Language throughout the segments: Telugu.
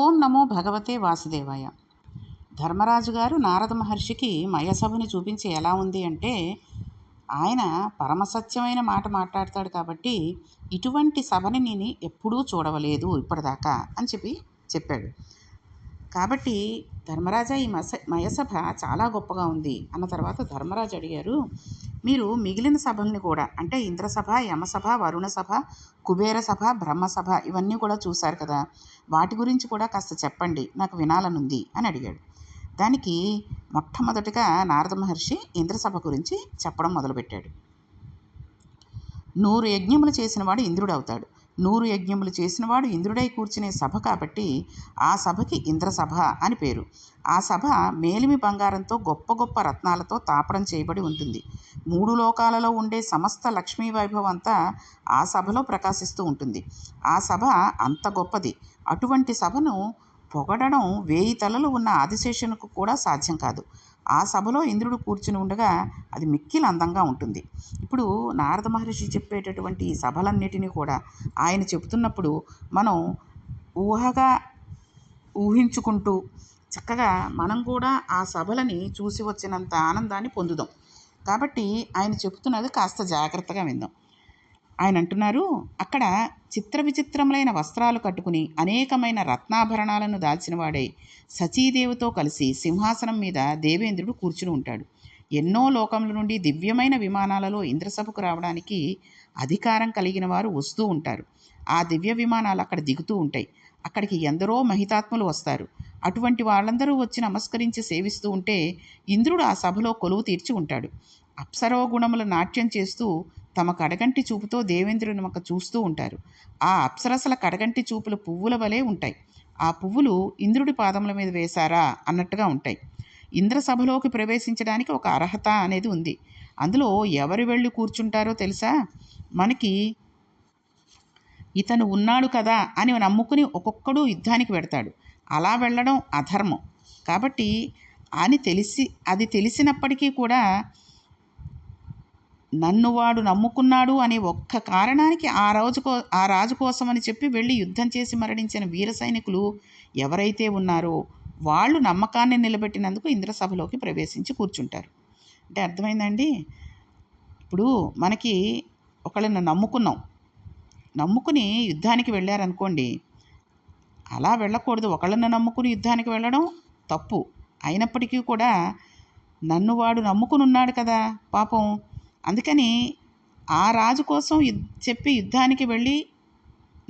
ఓం నమో భగవతే వాసుదేవాయ. ధర్మరాజు గారు నారద మహర్షికి మయసభని చూపించి ఎలా ఉంది అంటే ఆయన పరమసత్యమైన మాట మాట్లాడతాడు కాబట్టి ఇటువంటి సభని నేను ఎప్పుడూ చూడవలేదు ఇప్పటిదాకా అని చెప్పి చెప్పాడు. కాబట్టి ధర్మరాజా ఈ మస మయసభ చాలా గొప్పగా ఉంది. అన్న తర్వాత ధర్మరాజు అడిగారు మీరు మిగిలిన సభల్ని కూడా అంటే ఇంద్రసభ యమసభ వరుణ సభ కుబేర సభ బ్రహ్మసభ ఇవన్నీ కూడా చూశారు కదా. వాటి గురించి కూడా కాస్త చెప్పండి నాకు వినాలనుంది అని అడిగాడు. దానికి మొట్టమొదటిగా నారద మహర్షి ఇంద్రసభ గురించి చెప్పడం మొదలుపెట్టాడు. నూరు యజ్ఞములు చేసినవాడు ఇంద్రుడు అవుతాడు. నూరు యజ్ఞములు చేసినవాడు ఇంద్రుడై కూర్చునే సభ కాబట్టి ఆ సభకి ఇంద్రసభ అని పేరు. ఆ సభ మేలిమి బంగారంతో గొప్ప గొప్ప రత్నాలతో తాపడం చేయబడి ఉంటుంది. మూడు లోకాలలో ఉండే సమస్త లక్ష్మీ వైభవం అంతా ఆ సభలో ప్రకాశిస్తూ ఉంటుంది. ఆ సభ అంత గొప్పది. అటువంటి సభను పొగడడం వేయి తలలు ఉన్న ఆదిశేషునికి కూడా సాధ్యం కాదు. ఆ సభలో ఇంద్రుడు కూర్చుని ఉండగా అది మిక్కిలి అందంగా ఉంటుంది. ఇప్పుడు నారద మహర్షి చెప్పేటటువంటి సభలన్నిటినీ కూడా ఆయన చెబుతున్నప్పుడు మనం ఊహగా ఊహించుకుంటూ చక్కగా మనం కూడా ఆ సభలని చూసి వచ్చినంత ఆనందాన్ని పొందుదాం. కాబట్టి ఆయన చెబుతున్నది కాస్త జాగ్రత్తగా విందాం. ఆయన అంటున్నారు అక్కడ చిత్ర విచిత్రములైన వస్త్రాలు కట్టుకుని అనేకమైన రత్నాభరణాలను దాల్చినవాడై సచీదేవితో కలిసి సింహాసనం మీద దేవేంద్రుడు కూర్చుని ఉంటాడు. ఎన్నో లోకముల నుండి దివ్యమైన విమానాలలో ఇంద్రసభకు రావడానికి అధికారం కలిగిన వారు వస్తూ ఉంటారు. ఆ దివ్య విమానాలు అక్కడ దిగుతూ ఉంటాయి. అక్కడికి ఎందరో మహితాత్ములు వస్తారు. అటువంటి వాళ్ళందరూ వచ్చి నమస్కరించి సేవిస్తూ ఉంటే ఇంద్రుడు ఆ సభలో కొలువు తీర్చి ఉంటాడు. అప్సరవ గుణములు నాట్యం చేస్తూ తమ కడగంటి చూపుతో దేవేంద్రుని ఒక చూస్తూ ఉంటారు. ఆ అప్సరసల కడగంటి చూపులు పువ్వుల వలె ఉంటాయి. ఆ పువ్వులు ఇంద్రుడి పాదముల మీద వేశారా అన్నట్టుగా ఉంటాయి. ఇంద్ర సభలోకి ప్రవేశించడానికి ఒక అర్హత అనేది ఉంది. అందులో ఎవరు వెళ్ళి కూర్చుంటారో తెలుసా? మనకి ఇతను ఉన్నాడు కదా అని నమ్ముకుని ఒక్కొక్కడు యుద్ధానికి పెడతాడు అలా వెళ్ళడం అధర్మం. కాబట్టి అని తెలిసి అది తెలిసినప్పటికీ కూడా నన్ను వాడు నమ్ముకున్నాడు అనే ఒక్క కారణానికి ఆ రోజు కో ఆ రాజు కోసం అని చెప్పి వెళ్ళి యుద్ధం చేసి మరణించిన వీర సైనికులు ఎవరైతే ఉన్నారో వాళ్ళు నమ్మకాన్ని నిలబెట్టినందుకు ఇంద్రసభలోకి ప్రవేశించి కూర్చుంటారు. అంటే అర్థమైందండి? ఇప్పుడు మనకి ఒకళ్ళని నమ్ముకున్నాం. నమ్ముకుని యుద్ధానికి వెళ్ళారనుకోండి అలా వెళ్ళకూడదు. ఒకళ్ళని నమ్ముకుని యుద్ధానికి వెళ్ళడం తప్పు. అయినప్పటికీ కూడా నన్ను వాడు నమ్ముకుని ఉన్నాడు కదా పాపం. అందుకని ఆ రాజు కోసం చెప్పి యుద్ధానికి వెళ్ళి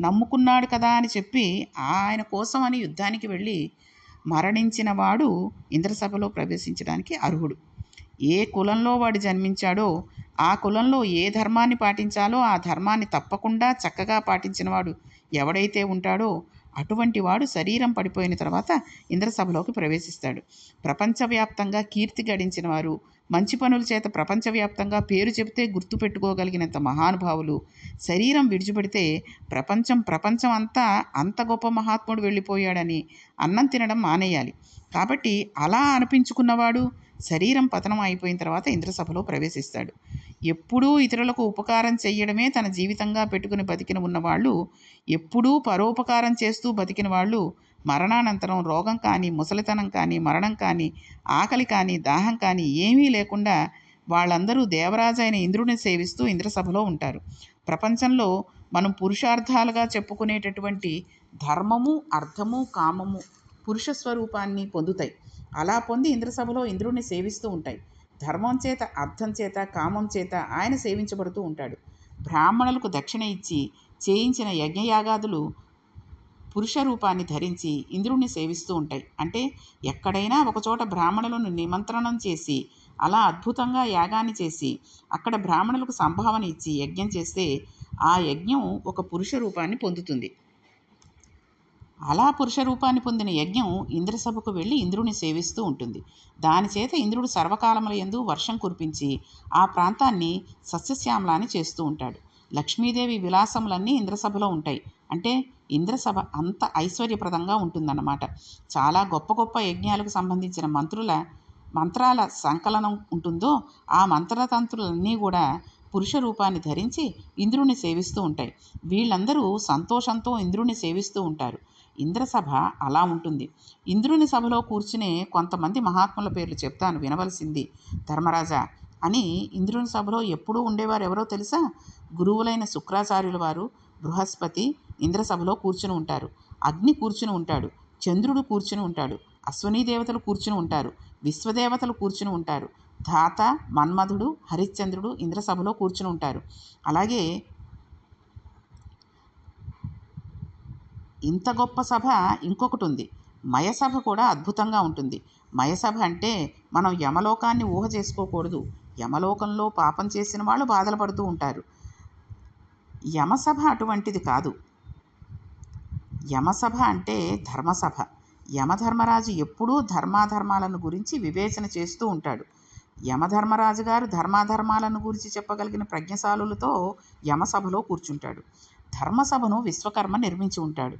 నమ్ముకున్నాడు కదా అని చెప్పి ఆయన కోసం అని యుద్ధానికి వెళ్ళి మరణించిన వాడు ఇంద్రసభలో ప్రవేశించడానికి అర్హుడు. ఏ కులంలో వాడు జన్మించాడో ఆ కులంలో ఏ ధర్మాన్ని పాటించాలో ఆ ధర్మాన్ని తప్పకుండా చక్కగా పాటించినవాడు ఎవడైతే ఉంటాడో అటువంటి వాడు శరీరం పడిపోయిన తర్వాత ఇంద్రసభలోకి ప్రవేశిస్తాడు. ప్రపంచవ్యాప్తంగా కీర్తి గడించిన వారు మంచి పనుల చేత ప్రపంచవ్యాప్తంగా పేరు చెబితే గుర్తుపెట్టుకోగలిగినంత మహానుభావులు. శరీరం విడిచిపెడితే ప్రపంచం ప్రపంచం అంతా అంత గొప్ప మహాత్ముడు వెళ్ళిపోయాడని అన్నం తినడం మానేయాలి. కాబట్టి అలా అనిపించుకున్నవాడు శరీరం పతనం అయిపోయిన తర్వాత ఇంద్రసభలో ప్రవేశిస్తాడు. ఎప్పుడూ ఇతరులకు ఉపకారం చెయ్యడమే తన జీవితంగా పెట్టుకుని బతికిన ఉన్నవాళ్ళు ఎప్పుడూ పరోపకారం చేస్తూ బతికిన వాళ్ళు మరణానంతరం రోగం కానీ ముసలితనం కానీ మరణం కానీ ఆకలి కానీ దాహం కానీ ఏమీ లేకుండా వాళ్ళందరూ దేవరాజు అయిన ఇంద్రుని సేవిస్తూ ఇంద్రసభలో ఉంటారు. ప్రపంచంలో మనం పురుషార్థాలుగా చెప్పుకునేటటువంటి ధర్మము అర్థము కామము పురుష స్వరూపాన్ని పొందుతాయి. అలా పొంది ఇంద్రసభలో ఇంద్రుడిని సేవిస్తూ ఉంటాయి. ధర్మం చేత అర్థం చేత కామం చేత ఆయన సేవించబడుతూ ఉంటాడు. బ్రాహ్మణులకు దక్షిణ ఇచ్చి చేయించిన యజ్ఞయాగాదులు పురుష రూపాన్ని ధరించి ఇంద్రుణ్ణి సేవిస్తూ ఉంటాయి. అంటే ఎక్కడైనా ఒకచోట బ్రాహ్మణులను నిమంత్రణం చేసి అలా అద్భుతంగా యాగాన్ని చేసి అక్కడ బ్రాహ్మణులకు సంభావన ఇచ్చి యజ్ఞం చేస్తే ఆ యజ్ఞం ఒక పురుష రూపాన్ని పొందుతుంది. అలా పురుష రూపాన్ని పొందిన యజ్ఞం ఇంద్రసభకు వెళ్ళి ఇంద్రుని సేవిస్తూ ఉంటుంది. దానిచేత ఇంద్రుడు సర్వకాలముల యందు వర్షం కురిపించి ఆ ప్రాంతాన్ని సస్యశ్యామలాన్ని చేస్తూ ఉంటాడు. లక్ష్మీదేవి విలాసములన్నీ ఇంద్రసభలో ఉంటాయి. అంటే ఇంద్రసభ అంత ఐశ్వర్యప్రదంగా ఉంటుందన్నమాట. చాలా గొప్ప గొప్ప యజ్ఞాలకు సంబంధించిన మంత్రుల మంత్రాల సంకలనం ఉంటుందో ఆ మంత్రతంత్రులన్నీ కూడా పురుష రూపాన్ని ధరించి ఇంద్రుని సేవిస్తూ ఉంటాయి. వీళ్ళందరూ సంతోషంతో ఇంద్రుని సేవిస్తూ ఉంటారు. ఇంద్రసభ అలా ఉంటుంది. ఇంద్రుని సభలో కూర్చునే కొంతమంది మహాత్ముల పేర్లు చెప్తాను వినవలసింది. ధర్మరాజా అని ఇంద్రుని సభలో ఎప్పుడూ ఉండేవారు ఎవరో తెలుసా? గురువులైన శుక్రాచార్యుల వారు బృహస్పతి ఇంద్రసభలో కూర్చుని ఉంటారు. అగ్ని కూర్చుని ఉంటాడు చంద్రుడు కూర్చుని ఉంటాడు అశ్వనీ దేవతలు కూర్చుని ఉంటారు విశ్వదేవతలు కూర్చుని ఉంటారు. ధాత మన్మధుడు హరిశ్చంద్రుడు ఇంద్రసభలో కూర్చుని ఉంటారు. అలాగే ఇంత గొప్ప సభ ఇంకొకటి ఉంది మయసభ కూడా అద్భుతంగా ఉంటుంది. మయసభ అంటే మనం యమలోకాన్ని ఊహ చేసుకోకూడదు. యమలోకంలో పాపం చేసిన వాళ్ళు బాధలు పడుతూ ఉంటారు. యమసభ అటువంటిది కాదు. యమసభ అంటే ధర్మసభ. యమధర్మరాజు ఎప్పుడూ ధర్మాధర్మాలను గురించి వివేచన చేస్తూ ఉంటాడు. యమధర్మరాజు గారు ధర్మాధర్మాలను గురించి చెప్పగలిగిన ప్రజ్ఞశాలులతో యమసభలో కూర్చుంటాడు. ధర్మసభను విశ్వకర్మ నిర్మించి ఉంటాడు.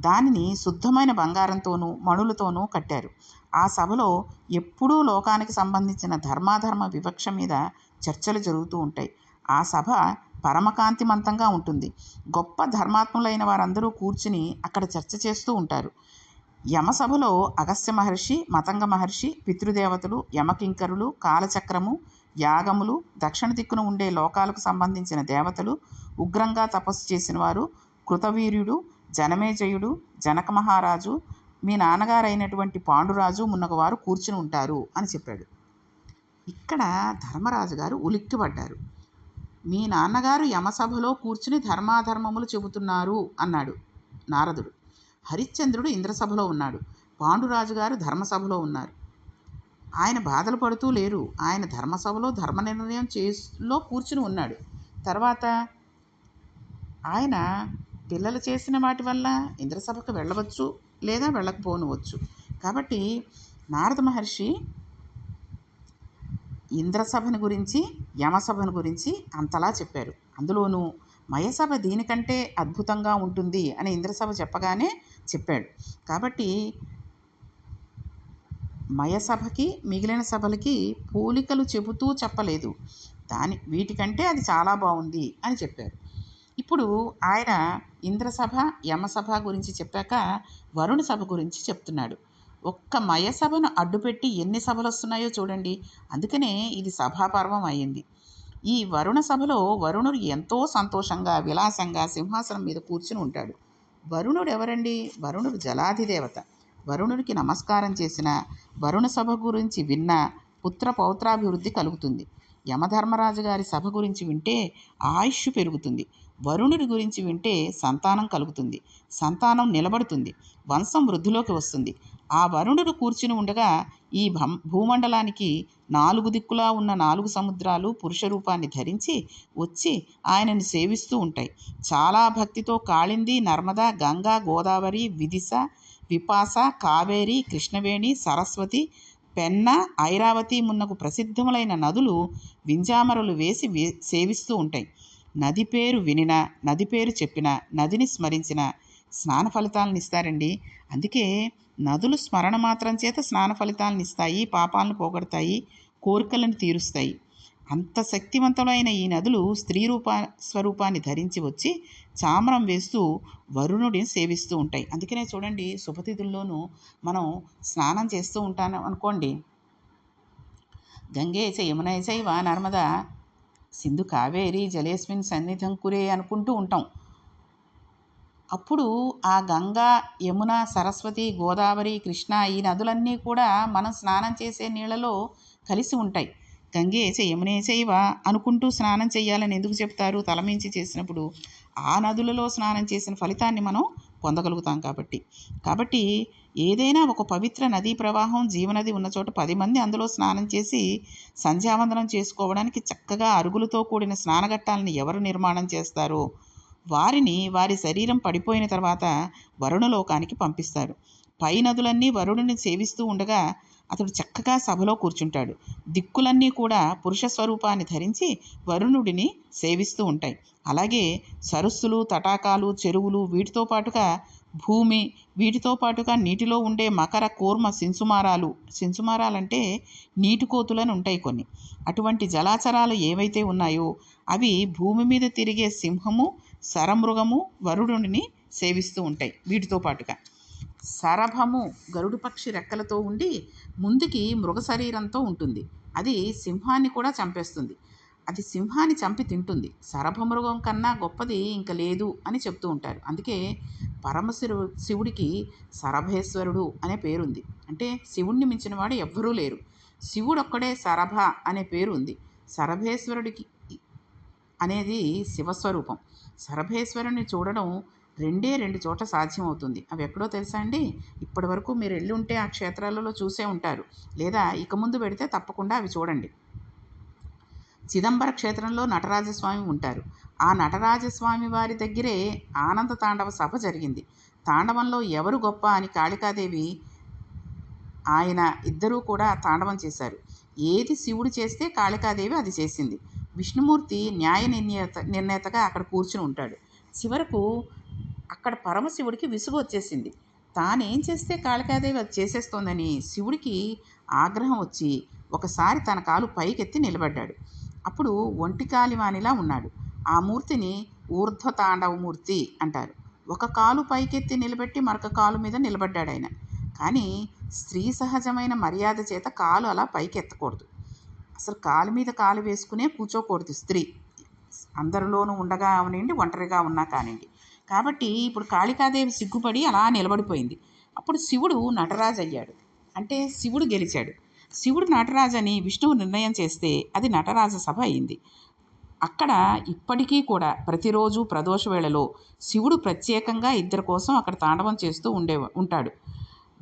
దానిని శుద్ధమైన బంగారంతోనూ మణులతోనూ కట్టారు. ఆ సభలో ఎప్పుడూ లోకానికి సంబంధించిన ధర్మాధర్మ వివక్ష మీద చర్చలు జరుగుతూ ఉంటాయి. ఆ సభ పరమకాంతిమంతంగా ఉంటుంది. గొప్ప ధర్మాత్ములైన వారందరూ కూర్చుని అక్కడ చర్చ చేస్తూ ఉంటారు. యమసభలో అగస్త్య మహర్షి మతంగ మహర్షి పితృదేవతలు యమకింకరులు కాలచక్రము యాగములు దక్షిణ దిక్కున ఉండే లోకాలకు సంబంధించిన దేవతలు ఉగ్రంగా తపస్సు చేసిన వారు కృతవీర్యుడు జనమేజయుడు జనక మహారాజు మీ నాన్నగారైనటువంటి పాండురాజు మున్నగవారు కూర్చుని ఉంటారు అని చెప్పాడు. ఇక్కడ ధర్మరాజు గారు ఉలిక్కిపడ్డారు. మీ నాన్నగారు యమసభలో కూర్చుని ధర్మాధర్మములు చెబుతున్నారు అన్నాడు నారదుడు. హరిశ్చంద్రుడు ఇంద్రసభలో ఉన్నాడు. పాండురాజు గారు ధర్మసభలో ఉన్నారు. ఆయన బాధలు పడుతూ లేరు. ఆయన ధర్మసభలో ధర్మ నిర్ణయం చేలో కూర్చుని ఉన్నాడు. తర్వాత ఆయన పిల్లలు చేసిన వాటి వల్ల ఇంద్రసభకు వెళ్ళవచ్చు లేదా వెళ్ళకపోనవచ్చు. కాబట్టి నారద మహర్షి ఇంద్రసభను గురించి యమసభను గురించి అంతలా చెప్పారు. అందులోనూ మయసభ దీనికంటే అద్భుతంగా ఉంటుంది అని ఇంద్రసభ చెప్పగానే చెప్పాడు. కాబట్టి మయసభకి మిగిలిన సభలకి పోలికలు చెబుతూ చెప్పలేదు. దాని వీటికంటే అది చాలా బాగుంది అని చెప్పారు. ఇప్పుడు ఆయన ఇంద్రసభ యమసభ గురించి చెప్పాక వరుణ సభ గురించి చెప్తున్నాడు. ఒక్క మయసభను అడ్డుపెట్టి ఎన్ని సభలు వస్తున్నాయో చూడండి. అందుకనే ఇది సభాపర్వం అయింది ఈ వరుణ సభలో వరుణుడు ఎంతో సంతోషంగా విలాసంగా సింహాసనం మీద కూర్చుని ఉంటాడు. వరుణుడు ఎవరండి వరుణుడు జలాధిదేవత. వరుణుడికి నమస్కారం చేసిన వరుణ సభ గురించి విన్న పుత్ర పౌత్రాభివృద్ధి కలుగుతుంది. యమధర్మరాజు గారి సభ గురించి వింటే ఆయుష్ పెరుగుతుంది. వరుణుడి గురించి వింటే సంతానం కలుగుతుంది. సంతానం నిలబడుతుంది. వంశం వృద్ధిలోకి వస్తుంది. ఆ వరుణుడు కూర్చుని ఉండగా ఈ భం భూమండలానికి నాలుగు దిక్కులా ఉన్న నాలుగు సముద్రాలు పురుష రూపాన్ని ధరించి వచ్చి ఆయనను సేవిస్తూ ఉంటాయి. చాలా భక్తితో కాళింది నర్మదా గంగా గోదావరి విదిశ పిపాస కావేరి కృష్ణవేణి సరస్వతి పెన్న ఐరావతి మున్నకు ప్రసిద్ధములైన నదులు వింజామరలు వేసి సేవిస్తూ ఉంటాయి. నది పేరు వినిన నది పేరు చెప్పిన నదిని స్మరించిన స్నాన ఫలితాలను ఇస్తారండి. అందుకే నదులు స్మరణ మాత్రం చేత స్నాన ఫలితాలను ఇస్తాయి పాపాలను పోగొడతాయి కోరికలను తీరుస్తాయి. అంత శక్తివంతమైన ఈ నదులు స్త్రీ రూపా స్వరూపాన్ని ధరించి వచ్చి చామరం వేస్తూ వరుణుడిని సేవిస్తూ ఉంటాయి. అందుకనే చూడండి శుభతిథుల్లోనూ మనం స్నానం చేస్తూ ఉంటాను అనుకోండి. గంగే చ యమునై చైవ నర్మద సింధు కావేరి జలేస్మిన్ సన్నిధం కురే అనుకుంటూ ఉంటాం. అప్పుడు ఆ గంగా యమున సరస్వతి గోదావరి కృష్ణ ఈ నదులన్నీ కూడా మనం స్నానం చేసే నీళ్ళలో కలిసి ఉంటాయి. గంగే చ అనుకుంటూ స్నానం చేయాలని ఎందుకు చెప్తారు? తలమించి చేసినప్పుడు ఆ నదులలో స్నానం చేసిన ఫలితాన్ని మనం పొందగలుగుతాం కాబట్టి. కాబట్టి ఏదైనా ఒక పవిత్ర నదీ ప్రవాహం జీవనది ఉన్న చోట పది మంది అందులో స్నానం చేసి సంధ్యావందనం చేసుకోవడానికి చక్కగా అరుగులతో కూడిన స్నానఘట్టాలను ఎవరు నిర్మాణం చేస్తారో వారిని వారి శరీరం పడిపోయిన తర్వాత వరుణలోకానికి పంపిస్తారు. పై నదులన్నీ వరుణుని సేవిస్తూ ఉండగా అతడు చక్కగా సభలో కూర్చుంటాడు. దిక్కులన్నీ కూడా పురుష స్వరూపాన్ని ధరించి వరుణుడిని సేవిస్తూ ఉంటాయి. అలాగే సరస్సులు తటాకాలు చెరువులు వీటితో పాటుగా భూమి వీటితో పాటుగా నీటిలో ఉండే మకర కూర్మ సింసుమారాలు సింసుమారాలంటే నీటి కోతులను ఉంటాయి కొన్ని. అటువంటి జలాచరాలు ఏవైతే ఉన్నాయో అవి భూమి మీద తిరిగే సింహము సరమృగము వరుణుడిని సేవిస్తూ ఉంటాయి వీటితో పాటుగా. సరభము గరుడు పక్షి రెక్కలతో ఉండి ముందుకి మృగ శరీరంతో ఉంటుంది. అది సింహాన్ని కూడా చంపేస్తుంది. అది సింహాన్ని చంపి తింటుంది. సరభమృగం కన్నా గొప్పది ఇంక లేదు అని చెప్తూ ఉంటారు. అందుకే పరమశివు శివుడికి సరభేశ్వరుడు అనే పేరుంది. అంటే శివుణ్ణి మించిన వాడు ఎవ్వరూ లేరు. శివుడు ఒక్కడే సరభ అనే పేరు ఉంది సరభేశ్వరుడికి అనేది శివస్వరూపం. సరభేశ్వరుని చూడడం రెండే రెండు చోట్ల సాధ్యమవుతుంది. అవి ఎక్కడో తెలుసా అండి? ఇప్పటి వరకు మీరు వెళ్ళి ఉంటే ఆ క్షేత్రాలలో చూసే ఉంటారు. లేదా ఇక ముందు పెడితే తప్పకుండా అవి చూడండి. చిదంబర క్షేత్రంలో నటరాజస్వామి ఉంటారు. ఆ నటరాజస్వామి వారి దగ్గరే ఆనంద తాండవ సభ జరిగింది. తాండవంలో ఎవరు గొప్ప అని కాళికాదేవి ఆయన ఇద్దరూ కూడా తాండవం చేశారు. ఏది శివుడు చేస్తే కాళికాదేవి అది చేసింది. విష్ణుమూర్తి న్యాయ నిర్ణేత నిర్ణేతగా అక్కడ కూర్చుని ఉంటాడు. చివరకు అక్కడ పరమశివుడికి విసుగు వచ్చేసింది. తానేం చేస్తే కాళికాదేవి అది చేసేస్తోందని శివుడికి ఆగ్రహం వచ్చి ఒకసారి తన కాలు పైకెత్తి నిలబడ్డాడు. అప్పుడు ఒంటి కాలివానిలా ఉన్నాడు. ఆ మూర్తిని ఊర్ధ్వ అంటారు. ఒక కాలు పైకెత్తి నిలబెట్టి మరొక కాలు మీద నిలబడ్డాడు ఆయన. కానీ స్త్రీ సహజమైన మర్యాద చేత కాలు అలా పైకి ఎత్తకూడదు అసలు కాలు మీద కాలు వేసుకునే కూర్చోకూడదు స్త్రీ. అందరిలోనూ ఉండగా అవనండి ఒంటరిగా ఉన్నా కానివ్వండి కాబట్టి ఇప్పుడు కాళికాదేవి సిగ్గుపడి అలా నిలబడిపోయింది. అప్పుడు శివుడు నటరాజు అయ్యాడు అంటే శివుడు గెలిచాడు. శివుడు నటరాజు అని విష్ణువు నిర్ణయం చేస్తే అది నటరాజ సభ అయింది. అక్కడ ఇప్పటికీ కూడా ప్రతిరోజు ప్రదోష వేళలో శివుడు ప్రత్యేకంగా ఇద్దరి కోసం అక్కడ తాండవం చేస్తూ ఉండే ఉంటాడు.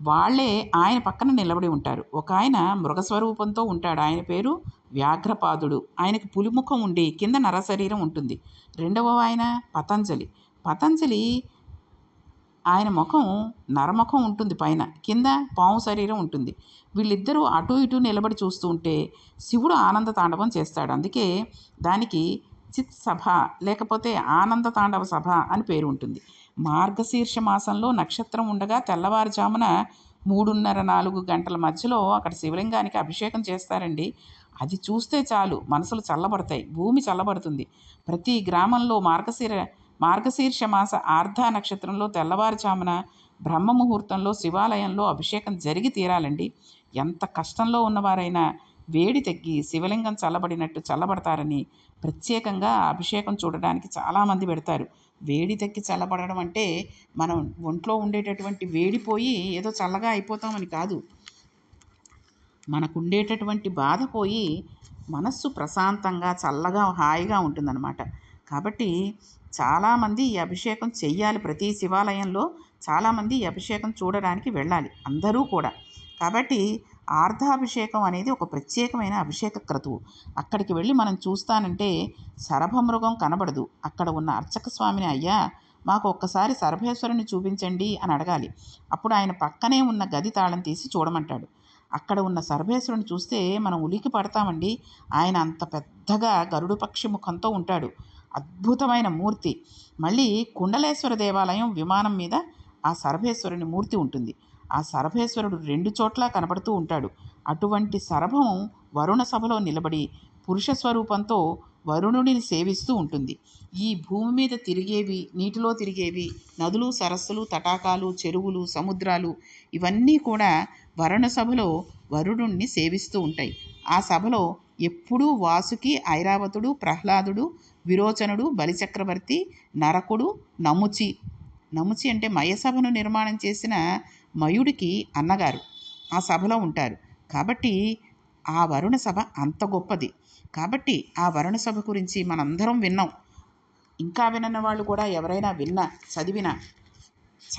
వాళ్ళే ఆయన పక్కన నిలబడి ఉంటారు. ఒక ఆయన మృగస్వరూపంతో ఉంటాడు. ఆయన పేరు వ్యాఘ్రపాదుడు. ఆయనకు పులిముఖం ఉండి కింద నరశరీరం ఉంటుంది. రెండవ ఆయన పతంజలి. పతంజలి ఆయన ముఖం నరముఖం ఉంటుంది పైన. కింద పాము శరీరం ఉంటుంది. వీళ్ళిద్దరూ అటు ఇటు నిలబడి చూస్తూ ఉంటే శివుడు ఆనంద తాండవం చేస్తాడు. అందుకే దానికి చిత్ సభ లేకపోతే ఆనంద తాండవ సభ అని పేరు ఉంటుంది. మార్గశీర్ష మాసంలో నక్షత్రం ఉండగా తెల్లవారుజామున మూడున్నర నాలుగు గంటల మధ్యలో అక్కడ శివలింగానికి అభిషేకం చేస్తారండి. అది చూస్తే చాలు మనసులు చల్లబడతాయి భూమి చల్లబడుతుంది. ప్రతి గ్రామంలో మార్గశీర మార్గశీర్ష మాస ఆర్ధ నక్షత్రంలో తెల్లవారుజామున బ్రహ్మ ముహూర్తంలో శివాలయంలో అభిషేకం జరిగి తీరాలండి. ఎంత కష్టంలో ఉన్నవారైనా వేడి తగ్గి శివలింగం చల్లబడినట్టు చల్లబడతారని ప్రత్యేకంగా అభిషేకం చూడడానికి చాలామంది పెడతారు. వేడి తగ్గి చల్లబడడం అంటే మనం ఒంట్లో ఉండేటటువంటి వేడిపోయి ఏదో చల్లగా అయిపోతామని కాదు. మనకు ఉండేటటువంటి బాధ పోయి మనస్సు ప్రశాంతంగా చల్లగా హాయిగా ఉంటుందన్నమాట. కాబట్టి చాలామంది ఈ అభిషేకం చెయ్యాలి. ప్రతి శివాలయంలో చాలామంది ఈ అభిషేకం చూడడానికి వెళ్ళాలి. అందరూ కూడా. కాబట్టి ఆర్ధాభిషేకం అనేది ఒక ప్రత్యేకమైన అభిషేక క్రతువు. అక్కడికి వెళ్ళి మనం చూస్తానంటే సరభమృగం కనబడదు. అక్కడ ఉన్న అర్చక స్వామిని అయ్యా మాకు ఒక్కసారి సర్భేశ్వరుని చూపించండి అని అడగాలి. అప్పుడు ఆయన పక్కనే ఉన్న గది తాళం తీసి చూడమంటాడు. అక్కడ ఉన్న సర్భేశ్వరుని చూస్తే మనం ఉలికి పడతామండి. ఆయన అంత పెద్దగా గరుడు పక్షి ముఖంతో ఉంటాడు. అద్భుతమైన మూర్తి. మళ్ళీ కుండలేశ్వర దేవాలయం విమానం మీద ఆ సర్భేశ్వరుని మూర్తి ఉంటుంది. ఆ సరభేశ్వరుడు రెండు చోట్ల కనబడుతూ ఉంటాడు. అటువంటి సరభం వరుణ సభలో నిలబడి పురుష స్వరూపంతో వరుణుడిని సేవిస్తూ ఉంటుంది. ఈ భూమి మీద తిరిగేవి నీటిలో తిరిగేవి నదులు సరస్సులు తటాకాలు చెరువులు సముద్రాలు ఇవన్నీ కూడా వరుణ సభలో వరుణుణ్ణి సేవిస్తూ ఉంటాయి. ఆ సభలో ఎప్పుడూ వాసుకి ఐరావతుడు ప్రహ్లాదుడు విరోచనుడు బలిచక్రవర్తి నరకుడు నముచి. నముచి అంటే మయసభను నిర్మాణం చేసిన మయుడికి అన్నగారు. ఆ సభలో ఉంటారు. కాబట్టి ఆ వరుణ సభ అంత గొప్పది. కాబట్టి ఆ వరుణ సభ గురించి మనందరం విన్నాం. ఇంకా వినని వాళ్ళు కూడా ఎవరైనా విన్నా చదివినా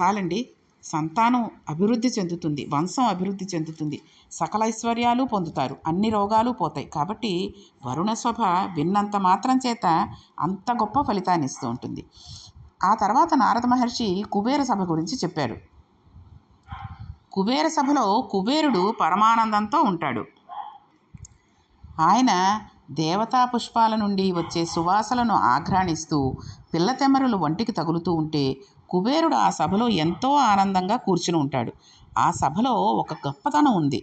చాలండి. సంతానం అభివృద్ధి చెందుతుంది వంశం అభివృద్ధి చెందుతుంది. సకల ఐశ్వర్యాలు పొందుతారు అన్ని రోగాలు పోతాయి. కాబట్టి వరుణ సభ విన్నంత మాత్రం చేత అంత గొప్ప ఫలితాన్ని ఇస్తూ ఉంటుంది. ఆ తర్వాత నారద మహర్షి కుబేర సభ గురించి చెప్పారు. కుబేర సభలో కుబేరుడు పరమానందంతో ఉంటాడు. ఆయన దేవతా పుష్పాల నుండి వచ్చే సువాసలను ఆఘ్రాణిస్తూ పిల్లతెమ్మరులు వంటికి తగులుతూ ఉంటే కుబేరుడు ఆ సభలో ఎంతో ఆనందంగా కూర్చుని ఉంటాడు. ఆ సభలో ఒక గొప్పతనం ఉంది.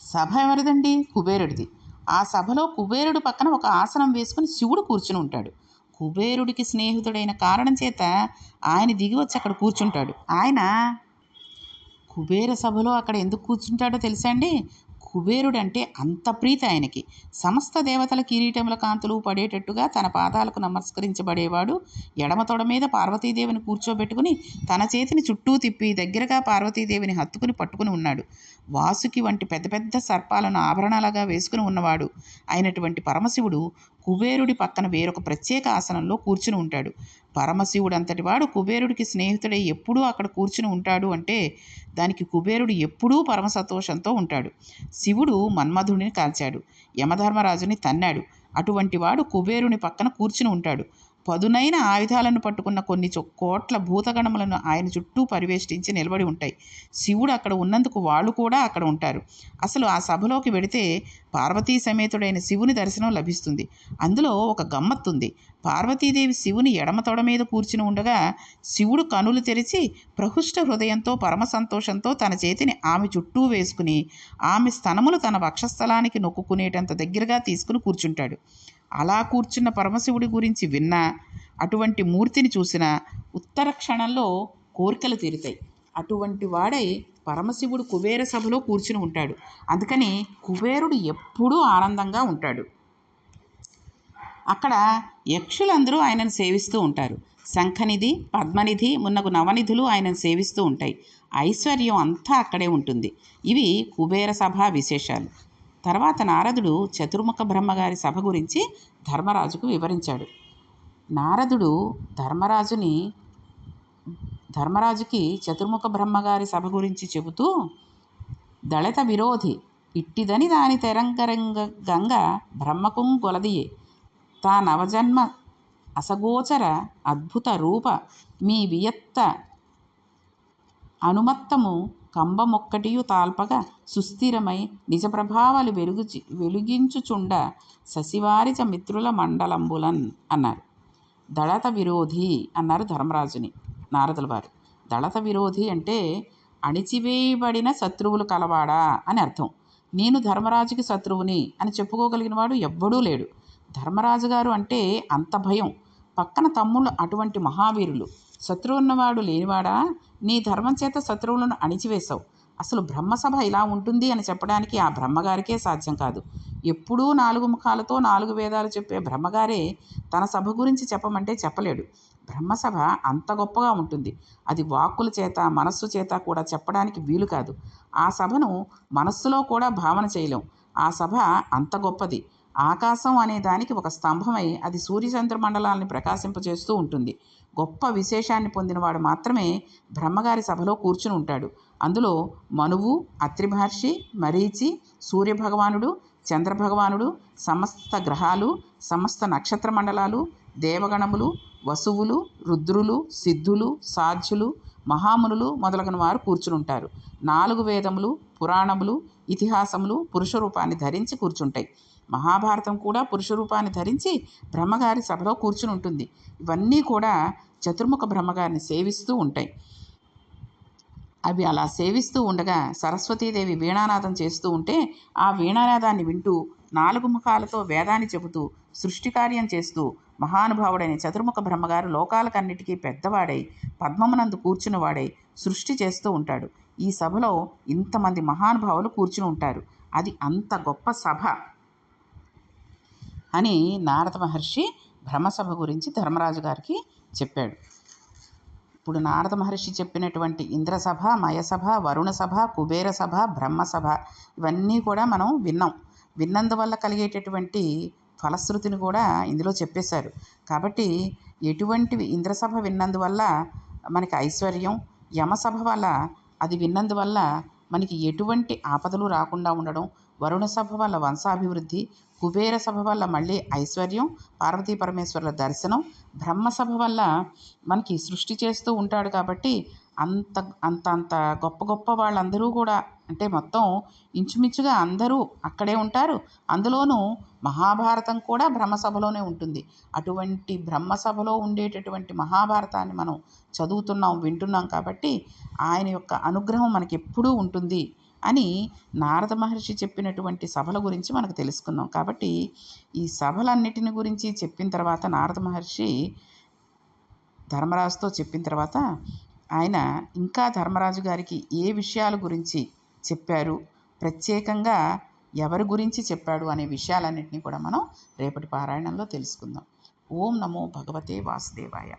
సభ ఎవరిదండి? కుబేరుడిది. ఆ సభలో కుబేరుడు పక్కన ఒక ఆసనం వేసుకుని శివుడు కూర్చుని ఉంటాడు. కుబేరుడికి స్నేహితుడైన కారణం చేత ఆయన దిగి వచ్చి అక్కడ కూర్చుంటాడు. ఆయన కుబేర సభలో అక్కడ ఎందుకు కూర్చుంటాడో తెలుసా అండి? కుబేరుడు అంటే అంత ప్రీతి ఆయనకి. సమస్త దేవతల కిరీటముల కాంతులు పడేటట్టుగా తన పాదాలకు నమస్కరించబడేవాడు. ఎడమ తొడ మీద పార్వతీదేవిని కూర్చోబెట్టుకుని తన చేతిని చుట్టూ తిప్పి దగ్గరగా పార్వతీదేవిని హత్తుకుని పట్టుకుని ఉన్నాడు. వాసుకి వంటి పెద్ద పెద్ద సర్పాలను ఆభరణాలుగా వేసుకుని ఉన్నవాడు. అయినటువంటి పరమశివుడు కుబేరుడి పక్కన వేరొక ప్రత్యేక ఆసనంలో కూర్చుని ఉంటాడు. పరమశివుడు అంతటి వాడు కుబేరుడికి స్నేహితుడై ఎప్పుడూ అక్కడ కూర్చుని ఉంటాడు అంటే దానికి కుబేరుడు ఎప్పుడూ పరమ సంతోషంతో ఉంటాడు. శివుడు మన్మధుడిని కాల్చాడు. యమధర్మరాజుని తన్నాడు. అటువంటి వాడు కుబేరుని పక్కన కూర్చుని ఉంటాడు. పదునైన ఆయుధాలను పట్టుకున్న కొన్ని కోట్ల భూతగణములను ఆయన చుట్టూ పరివేష్టించి నిలబడి ఉంటాయి. శివుడు అక్కడ ఉన్నందుకు వాళ్ళు కూడా అక్కడ ఉంటారు. అసలు ఆ సభలోకి వెడితే పార్వతీ సమేతుడైన శివుని దర్శనం లభిస్తుంది. అందులో ఒక గమ్మత్తుంది. పార్వతీదేవి శివుని ఎడమ తొడ మీద కూర్చుని ఉండగా శివుడు కనులు తెరిచి ప్రహుష్ట హృదయంతో పరమ సంతోషంతో తన చేతిని ఆమె చుట్టూ వేసుకుని ఆమె స్తనములు తన వక్షస్థలానికి నొక్కుకునేటంత దగ్గరగా తీసుకుని కూర్చుంటాడు. అలా కూర్చున్న పరమశివుడి గురించి విన్నా అటువంటి మూర్తిని చూసిన ఉత్తర క్షణంలో కోరికలు తీరుతాయి. అటువంటి వాడై పరమశివుడు కుబేర సభలో కూర్చుని ఉంటాడు. అందుకని కుబేరుడు ఎప్పుడూ ఆనందంగా ఉంటాడు. అక్కడ యక్షులందరూ ఆయనను సేవిస్తూ ఉంటారు. శంఖనిధి పద్మనిధి మున్నగు నవనిధులు ఆయనను సేవిస్తూ ఉంటాయి. ఐశ్వర్యం అంతా అక్కడే ఉంటుంది. ఇవి కుబేర సభ విశేషాలు. తర్వాత నారదుడు చతుర్ముఖ బ్రహ్మగారి సభ గురించి ధర్మరాజుకు వివరించాడు. నారదుడు ధర్మరాజుని ధర్మరాజుకి చతుర్ముఖ బ్రహ్మగారి సభ గురించి చెబుతూ దళిత విరోధి ఇట్టిదని దాని తెరంగరంగ గంగ బ్రహ్మకుం గొలదియే తా నవజన్మ అసగోచర అద్భుత రూప మీ వియత్త అనుమత్తము కంబమొక్కటియు తాల్పక సుస్థిరమై నిజ ప్రభావాలు వెలిగించుచుండ వెలుగించుచుండ శశివారిజ మిత్రుల మండలంబులన్ అన్నారు. దళత విరోధి అన్నారు ధర్మరాజుని నారదుల వారు. దళత విరోధి అంటే అణిచివేయబడిన శత్రువులు కలవాడా అని అర్థం. నేను ధర్మరాజుకి శత్రువుని అని చెప్పుకోగలిగిన వాడు ఎవ్వడూ లేడు. ధర్మరాజు గారు అంటే అంత భయం. పక్కన తమ్ముళ్ళు అటువంటి మహావీరులు. శత్రువు ఉన్నవాడు లేనివాడా? నీ ధర్మం చేత శత్రువులను అణిచివేశావు. అసలు బ్రహ్మసభ ఇలా ఉంటుంది అని చెప్పడానికి ఆ బ్రహ్మగారికే సాధ్యం కాదు. ఎప్పుడూ నాలుగు ముఖాలతో నాలుగు వేదాలు చెప్పే బ్రహ్మగారే తన సభ గురించి చెప్పమంటే చెప్పలేడు. బ్రహ్మసభ అంత గొప్పగా ఉంటుంది. అది వాక్కుల చేత మనస్సు చేత కూడా చెప్పడానికి వీలు కాదు. ఆ సభను మనస్సులో కూడా భావన చేయలేం. ఆ సభ అంత గొప్పది. ఆకాశం అనే దానికి ఒక స్తంభమై అది సూర్యచంద్రమండలాన్ని ప్రకాశింపజేస్తూ ఉంటుంది. గొప్ప విశేషాన్ని పొందినవాడు మాత్రమే బ్రహ్మగారి సభలో కూర్చుని ఉంటాడు. అందులో మనువు అత్రి మహర్షి మరీచి సూర్యభగవానుడు చంద్రభగవానుడు సమస్త గ్రహాలు సమస్త నక్షత్ర మండలాలు దేవగణములు వసువులు రుద్రులు సిద్ధులు సాధ్యులు మహామునులు మొదలగున వారు కూర్చుని ఉంటారు. నాలుగు వేదములు పురాణములు ఇతిహాసములు పురుష రూపాన్ని ధరించి కూర్చుంటాయి. మహాభారతం కూడా పురుష రూపాన్ని ధరించి బ్రహ్మగారి సభలో కూర్చుని ఉంటుంది. ఇవన్నీ కూడా చతుర్ముఖ బ్రహ్మగారిని సేవిస్తూ ఉంటాయి. అవి అలా సేవిస్తూ ఉండగా సరస్వతీదేవి వీణానాదం చేస్తూ ఉంటే ఆ వీణానాదాన్ని వింటూ నాలుగు ముఖాలతో వేదాన్ని చెబుతూ సృష్టి కార్యం చేస్తూ మహానుభావుడైన చతుర్ముఖ బ్రహ్మగారు లోకాలకన్నిటికీ పెద్దవాడై పద్మమునందు కూర్చునివాడై సృష్టి చేస్తూ ఉంటాడు. ఈ సభలో ఇంతమంది మహానుభావులు కూర్చుని ఉంటారు. అది అంత గొప్ప సభ అని నారద మహర్షి బ్రహ్మసభ గురించి ధర్మరాజు గారికి చెప్పాడు. ఇప్పుడు నారద మహర్షి చెప్పినటువంటి ఇంద్రసభ మయసభ వరుణ సభ కుబేర సభ బ్రహ్మసభ ఇవన్నీ కూడా మనం విన్నాం. విన్నందువల్ల కలిగేటటువంటి ఫలశ్రుతిని కూడా ఇందులో చెప్పేశారు. కాబట్టి ఎటువంటివి ఇంద్రసభ విన్నందువల్ల మనకి ఐశ్వర్యం యమసభ వల్ల అది విన్నందువల్ల మనకి ఎటువంటి ఆపదలు రాకుండా ఉండడం వరుణ సభ వల్ల వంశాభివృద్ధి కుబేర సభ వల్ల మళ్ళీ ఐశ్వర్యం పార్వతీ పరమేశ్వరుల దర్శనం బ్రహ్మసభ వల్ల మనకి సృష్టి చేస్తూ ఉంటాడు కాబట్టి అంత అంత అంత గొప్ప గొప్ప వాళ్ళందరూ కూడా అంటే మొత్తం ఇంచుమించుగా అందరూ అక్కడే ఉంటారు. అందులోనూ మహాభారతం కూడా బ్రహ్మసభలోనే ఉంటుంది. అటువంటి బ్రహ్మసభలో ఉండేటటువంటి మహాభారతాన్ని మనం చదువుతున్నాం వింటున్నాం కాబట్టి ఆయన యొక్క అనుగ్రహం మనకి ఎప్పుడూ ఉంటుంది అని నారద మహర్షి చెప్పినటువంటి సభల గురించి మనకు తెలుసుకుందాం కాబట్టి ఈ సభలన్నిటిని గురించి చెప్పిన తర్వాత నారద మహర్షి ధర్మరాజుతో చెప్పిన తర్వాత ఆయన ఇంకా ధర్మరాజు గారికి ఏ విషయాల గురించి చెప్పారు? ప్రత్యేకంగా ఎవరి గురించి చెప్పాడు అనే విషయాలన్నింటినీ కూడా మనం రేపటి పారాయణంలో తెలుసుకుందాం. ఓం నమో భగవతే వాసుదేవాయ.